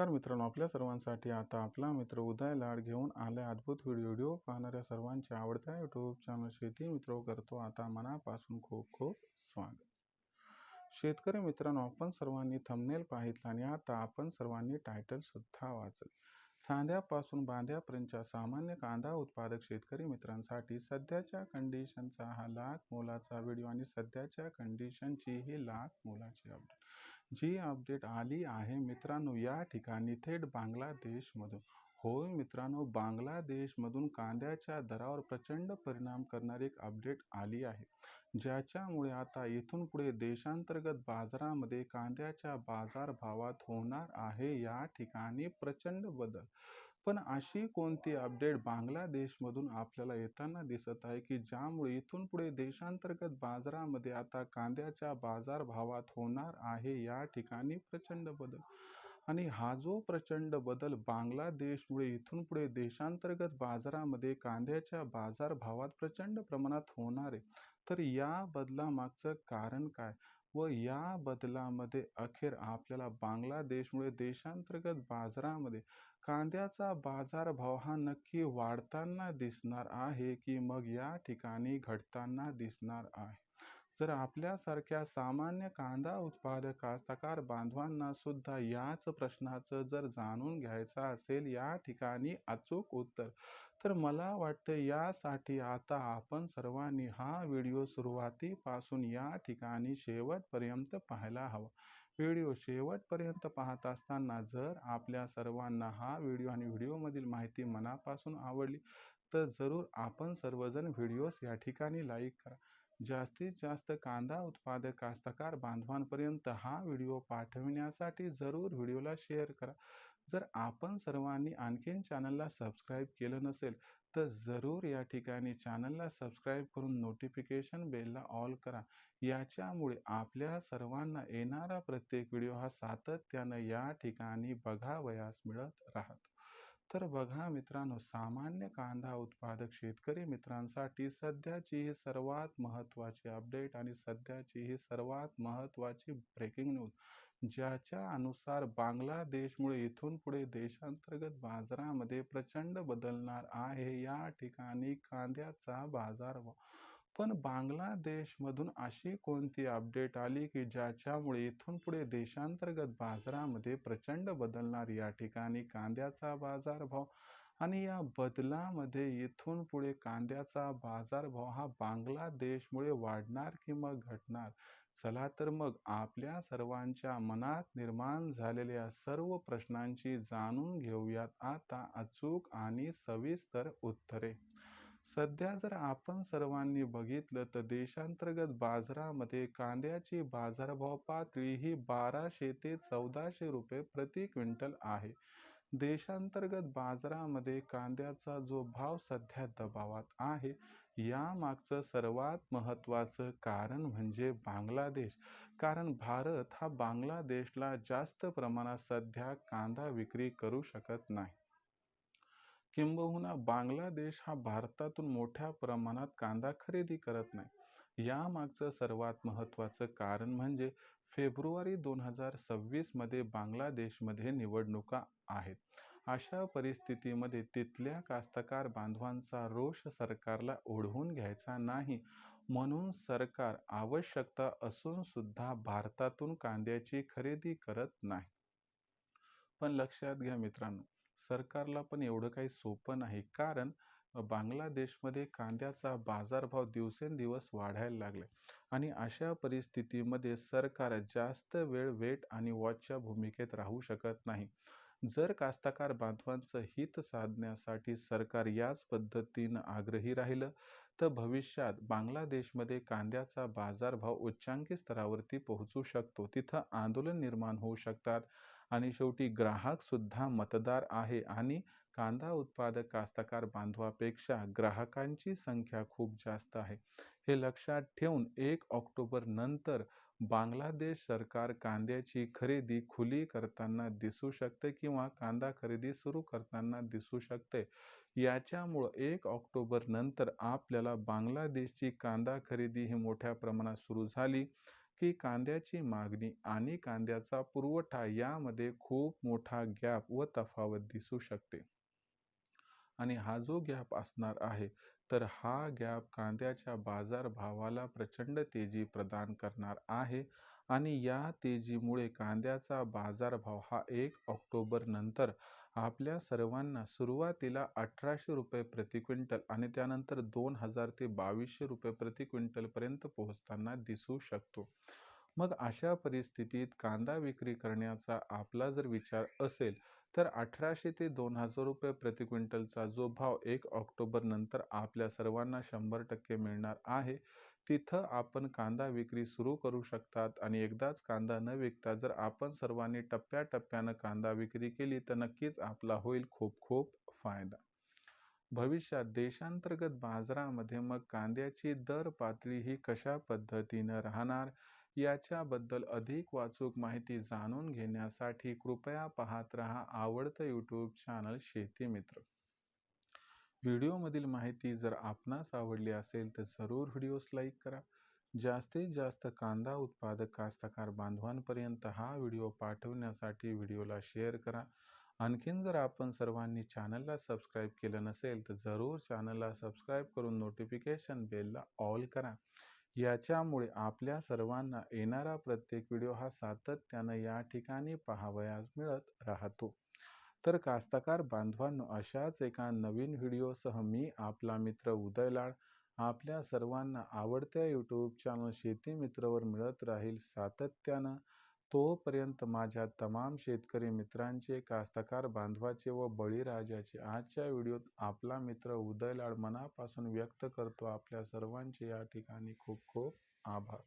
नमस्कार मित्रांनो आपल्या सर्वांसाठी आता आपला मित्र उदय लाड घेऊन आले अद्भुत व्हिडिओ पाहणाऱ्या सर्वांच्या आवडत्या यूट्यूब चॅनल शेती मित्र करतो. आता मनापासून खूप खूप स्वागत. शेतकरी मित्रांनो आपण सर्वांनी थंबनेल पाहितला आणि आता आपण सर्वांनी टायटल सुद्धा वाचलं. सांध्यापासून बांध्यापर्यंतच्या सामान्य कांदा उत्पादक शेतकरी मित्रांसाठी सध्याच्या कंडिशनचा हा लाख मोलाचा व्हिडिओ आणि सध्याच्या कंडिशनची ही लाख मोलाची अपडेट जी अपडेट आली आहे मित्रांनो या ठिकाणी थेट बांगलादेशमधून. होय मित्रांनो बांगलादेशमधून कांद्याच्या दरावर प्रचंड परिणाम करणारी एक अपडेट आली आहे. ज्याच्यामुळे आता इथून पुढे देशांतर्गत बाजारामध्ये कांद्याच्या बाजारभावात होणार आहे. या ठिकाणी प्रचंड बदल. पण अशी कोणती अपडेट बांगलादेशमधून आपल्याला येताना दिसत आहे की ज्यामुळे इथून पुढे देशांतर्गत बाजारामध्ये आता कांद्याच्या बाजारभावात होणार आहे या ठिकाणी प्रचंड बदल? आणि हा जो प्रचंड बदल बांगलादेशमुळे इथून पुढे देशांतर्गत बाजारामध्ये कांद्याच्या बाजारभावात प्रचंड प्रमाणात होणार आहे तर या बदलामागचं कारण काय? व या बदलामध्ये अखेर आपल्याला बांगलादेशमुळे देशांतर्गत बाजारामध्ये कांद्याचा बाजारभाव हा नक्की वाढताना दिसणार आहे की मग या ठिकाणी घटताना दिसणार आहे? जर आपल्यासारख्या सामान्य कांदा उत्पादक कास्तकार बांधवांना सुद्धा याच प्रश्नाचं जर जाणून घ्यायचं असेल या ठिकाणी अचूक उत्तर तर मला वाटतं यासाठी आता आपण सर्वांनी हा व्हिडिओ सुरुवातीपासून या ठिकाणी शेवटपर्यंत पाहायला हवा. व्हिडिओ शेवटपर्यंत पाहत असताना जर आपल्या सर्वांना हा व्हिडिओ आणि व्हिडिओमधील माहिती मनापासून आवडली तर जरूर आपण सर्वजण व्हिडिओस या ठिकाणी लाईक करा. जास्तीत जास्त कांदा उत्पादक कास्तकार बांधवांपर्यंत हा व्हिडिओ पाठविण्यासाठी जरूर व्हिडिओला शेअर करा. जर आपण सर्वांनी आणखीन चॅनलला सबस्क्राईब केलं नसेल तर जरूर या ठिकाणी चॅनलला सबस्क्राईब करून नोटिफिकेशन बेलला ऑल करा. याच्यामुळे आपल्या सर्वांना येणारा प्रत्येक व्हिडिओ हा सातत्यानं या ठिकाणी बघावयास मिळत राहत. तर बघा मित्रांनो सामान्य कांदा उत्पादक शेतकरी मित्रांसाठी सध्याची ही सर्वात महत्त्वाची अपडेट आणि सध्याची ही सर्वात महत्त्वाची ब्रेकिंग न्यूज ज्याच्या अनुसार बांगलादेशमुळे इथून पुढे देशांतर्गत बाजारामध्ये प्रचंड बदलणार आहे. या ठिकाणी कांद्याचा बाजार पण बांगलादेशमधून अशी कोणती अपडेट आली की ज्याच्यामुळे इथून पुढे देशांतर्गत बाजारामध्ये प्रचंड बदलणार? या ठिकाणी कांद्याचा बाजारभाव आणि या बदलामध्ये इथून पुढे कांद्याचा बाजारभाव हा बांगलादेशमुळे वाढणार की मग घटणार? चला तर मग आपल्या सर्वांच्या मनात निर्माण झालेल्या सर्व प्रश्नांची जाणून घेऊयात. आता अचूक आणि सविस्तर उत्तरे. सध्या जर आपण सर्वांनी बघितलं तर देशांतर्गत बाजारामध्ये कांद्याची बाजारभाव पातळी ही बाराशे ते चौदाशे रुपये प्रति क्विंटल आहे. देशांतर्गत बाजारामध्ये कांद्याचा जो भाव सध्या दबावात आहे यामागचं सर्वात महत्त्वाचं कारण म्हणजे बांगलादेश. कारण भारत हा बांगलादेशला जास्त प्रमाणात सध्या कांदा विक्री करू शकत नाही. किंबहुना बांगलादेश हा भारतातून मोठ्या प्रमाणात कांदा खरेदी करत नाही. यामागचं सर्वात महत्त्वाचं कारण म्हणजे फेब्रुवारी दोन हजार सव्वीसमध्ये बांगलादेशमध्ये निवडणुका आहेत. अशा परिस्थितीमध्ये तिथल्या कास्तकार बांधवांचा रोष सरकारला ओढवून घ्यायचा नाही म्हणून सरकार आवश्यकता असून सुद्धा भारतातून कांद्याची खरेदी करत नाही. पण लक्षात घ्या मित्रांनो सरकारला पण एवढं काही सोपं नाही. कारण बांगलादेशमध्ये कांद्याचा बाजारभाव दिवसेंदिवस वाढायला लागला आणि अशा परिस्थितीमध्ये सरकार जास्त वेळ वेट आणि वॉचच्या भूमिकेत राहू शकत नाही. जर कास्तकार बांधवांचं हित साधण्यासाठी सरकार याच पद्धतीनं आग्रही राहिलं तर भविष्यात बांगलादेशमध्ये कांद्याचा बाजारभाव उच्चांकी स्तरावरती पोहोचू शकतो. तिथं आंदोलन निर्माण होऊ शकतात. आणि शेवटी ग्राहक सुद्धा मतदार आहे आणि कांदा उत्पादक कास्तकार बांधवापेक्षा ग्राहकांची संख्या खूप जास्त आहे. हे लक्षात ठेवून एक ऑक्टोबर नंतर बांगलादेश सरकार कांद्याची खरेदी खुली करताना दिसू शकते किंवा कांदा खरेदी सुरू करताना दिसू शकते. याच्यामुळं एक ऑक्टोबर नंतर आपल्याला बांगलादेशची कांदा खरेदी ही मोठ्या प्रमाणात सुरू झाली. की कांद्याची मागणी आणि कांद्याचा पुरवठा यामध्ये खूप मोठा गॅप व तफावत दिसू शकते. आणि हा जो गॅप असणार आहे तर हा गॅप कांद्याच्या बाजारभावाला प्रचंड तेजी प्रदान करणार आहे आणि या तेजीमुळे कांद्याचा बाजारभाव हा एक ऑक्टोबर नंतर आपल्या सर्वांना सुरुवातीला अठराशे रुपये प्रति क्विंटल आणि त्यानंतर दोन हजार ते बावीसशे रुपये प्रति क्विंटलपर्यंत पोहोचताना दिसू शकतो. मग अशा परिस्थितीत कांदा विक्री करण्याचा आपला जर विचार असेल तर अठराशे ते दोन हजार रुपये प्रति क्विंटलचा जो भाव एक ऑक्टोबर नंतर आपल्या सर्वांना शंभर टक्के मिळणार आहे तिथं आपण कांदा विक्री सुरू करू शकतात आणि एकदाच कांदा न विकता जर आपण सर्वांनी टप्प्याटप्प्यानं कांदा विक्री केली तर नक्कीच आपला होईल खूप खूप फायदा. भविष्यात देशांतर्गत बाजारामध्ये मग कांद्याची दर पातळी ही कशा पद्धतीनं राहणार याच्याबद्दल अधिक वाचूक माहिती जाणून घेण्यासाठी कृपया पाहत रहा आवडतं यूट्यूब चॅनल शेती मित्र. व्हिडिओमधील माहिती जर आपणास आवडली असेल तर जरूर व्हिडिओस लाईक करा. जास्तीत जास्त कांदा उत्पादक कास्तकार बांधवांपर्यंत हा व्हिडिओ पाठवण्यासाठी व्हिडिओला शेअर करा. आणखीन जर आपण सर्वांनी चॅनलला सबस्क्राईब केलं नसेल तर जरूर चॅनलला सबस्क्राईब करून नोटिफिकेशन बेलला ऑल करा. याच्यामुळे आपल्या सर्वांना येणारा प्रत्येक व्हिडिओ हा सातत्यानं या ठिकाणी पाहावयास मिळत राहतो. तर कास्तकार बांधवांनो अशाच एका नवीन व्हिडिओसह मी आपला मित्र उदय लाड आपल्या सर्वांना आवडत्या यूट्यूब चॅनल शेती मित्रवर मिळत राहील सातत्यानं. तोपर्यंत माझ्या तमाम शेतकरी मित्रांचे कास्तकार बांधवाचे व बळीराजाचे आजच्या व्हिडिओत आपला मित्र उदय लाड मनापासून व्यक्त करतो. आपल्या सर्वांचे या ठिकाणी खूप खूप आभार.